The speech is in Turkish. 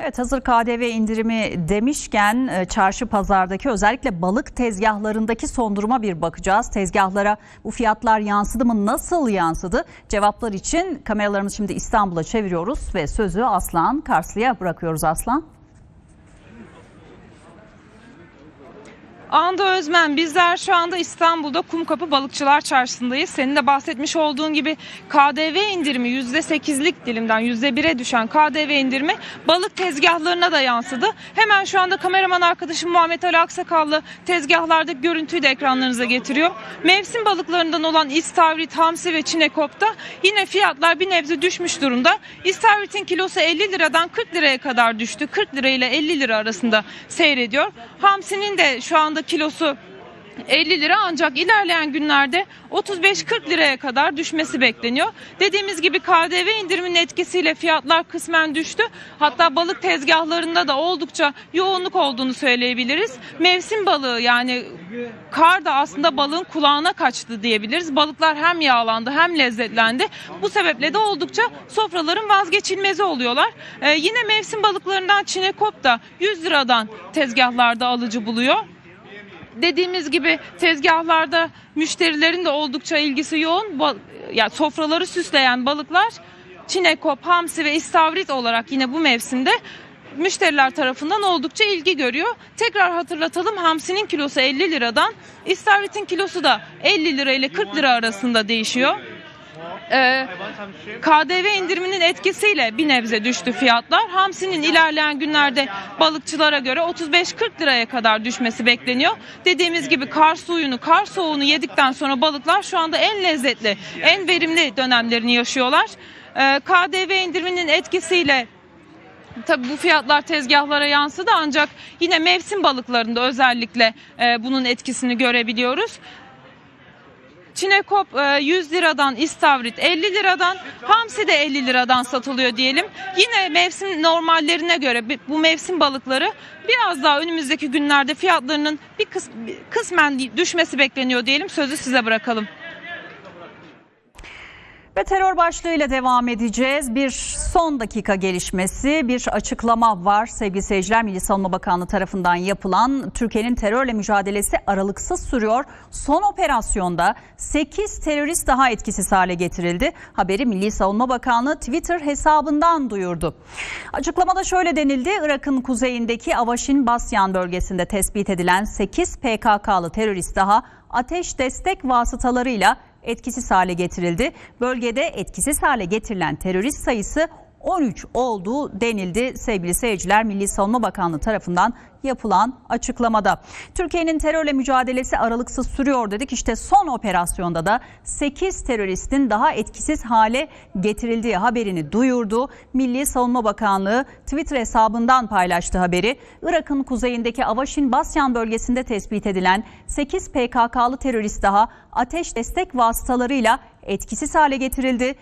Evet hazır KDV indirimi demişken e, çarşı pazardaki özellikle balık tezgahlarındaki son duruma bir bakacağız. Tezgahlara bu fiyatlar yansıdı mı? Nasıl yansıdı? Cevaplar için kameralarımızı şimdi İstanbul'a çeviriyoruz ve sözü Aslan Karslı'ya bırakıyoruz Aslan. Anda Özmen bizler şu anda İstanbul'da Kumkapı Balıkçılar Çarşısı'ndayız. Senin de bahsetmiş olduğun gibi KDV indirimi %8'lik dilimden %1'e düşen KDV indirimi balık tezgahlarına da yansıdı. Hemen şu anda kameraman arkadaşım Muhammed Ali Aksakallı tezgahlardaki görüntüyü de ekranlarınıza getiriyor. Mevsim balıklarından olan istavrit, hamsi ve çinekopta yine fiyatlar bir nebze düşmüş durumda. İstavritin kilosu 50 liradan 40 liraya kadar düştü. 40 lira ile 50 lira arasında seyrediyor. Hamsinin de şu anda kilosu 50 lira ancak ilerleyen günlerde 35-40 liraya kadar düşmesi bekleniyor. Dediğimiz gibi KDV indiriminin etkisiyle fiyatlar kısmen düştü. Hatta balık tezgahlarında da oldukça yoğunluk olduğunu söyleyebiliriz. Mevsim balığı yani kar da aslında balığın kulağına kaçtı diyebiliriz. Balıklar hem yağlandı hem lezzetlendi. Bu sebeple de oldukça sofraların vazgeçilmezi oluyorlar. Ee, yine mevsim balıklarından çinekop da 100 liradan tezgahlarda alıcı buluyor dediğimiz gibi tezgahlarda müşterilerin de oldukça ilgisi yoğun. Ba- ya sofraları süsleyen balıklar çinekop, hamsi ve istavrit olarak yine bu mevsimde müşteriler tarafından oldukça ilgi görüyor. Tekrar hatırlatalım hamsinin kilosu 50 liradan, istavritin kilosu da 50 lira ile 40 lira arasında değişiyor. Ee, KDV indiriminin etkisiyle bir nebze düştü fiyatlar. Hamsinin ilerleyen günlerde balıkçılara göre 35-40 liraya kadar düşmesi bekleniyor. Dediğimiz gibi kar suyunu, kar soğuğunu yedikten sonra balıklar şu anda en lezzetli, en verimli dönemlerini yaşıyorlar. Ee, KDV indiriminin etkisiyle Tabii bu fiyatlar tezgahlara yansıdı ancak yine mevsim balıklarında özellikle e, bunun etkisini görebiliyoruz. Çinekop e, 100 liradan, istavrit 50 liradan, hamsi de 50 liradan satılıyor diyelim. Yine mevsim normallerine göre bu mevsim balıkları biraz daha önümüzdeki günlerde fiyatlarının bir kıs- kısmen düşmesi bekleniyor diyelim. Sözü size bırakalım. Ve terör başlığıyla devam edeceğiz. Bir son dakika gelişmesi, bir açıklama var. Sevgili seyirciler, Milli Savunma Bakanlığı tarafından yapılan Türkiye'nin terörle mücadelesi aralıksız sürüyor. Son operasyonda 8 terörist daha etkisiz hale getirildi. Haberi Milli Savunma Bakanlığı Twitter hesabından duyurdu. Açıklamada şöyle denildi. Irak'ın kuzeyindeki Avaşin Basyan bölgesinde tespit edilen 8 PKK'lı terörist daha ateş destek vasıtalarıyla etkisiz hale getirildi. Bölgede etkisiz hale getirilen terörist sayısı 13 olduğu denildi sevgili seyirciler Milli Savunma Bakanlığı tarafından yapılan açıklamada. Türkiye'nin terörle mücadelesi aralıksız sürüyor dedik. İşte son operasyonda da 8 teröristin daha etkisiz hale getirildiği haberini duyurdu. Milli Savunma Bakanlığı Twitter hesabından paylaştı haberi. Irak'ın kuzeyindeki Avaşin Basyan bölgesinde tespit edilen 8 PKK'lı terörist daha ateş destek vasıtalarıyla etkisiz hale getirildi.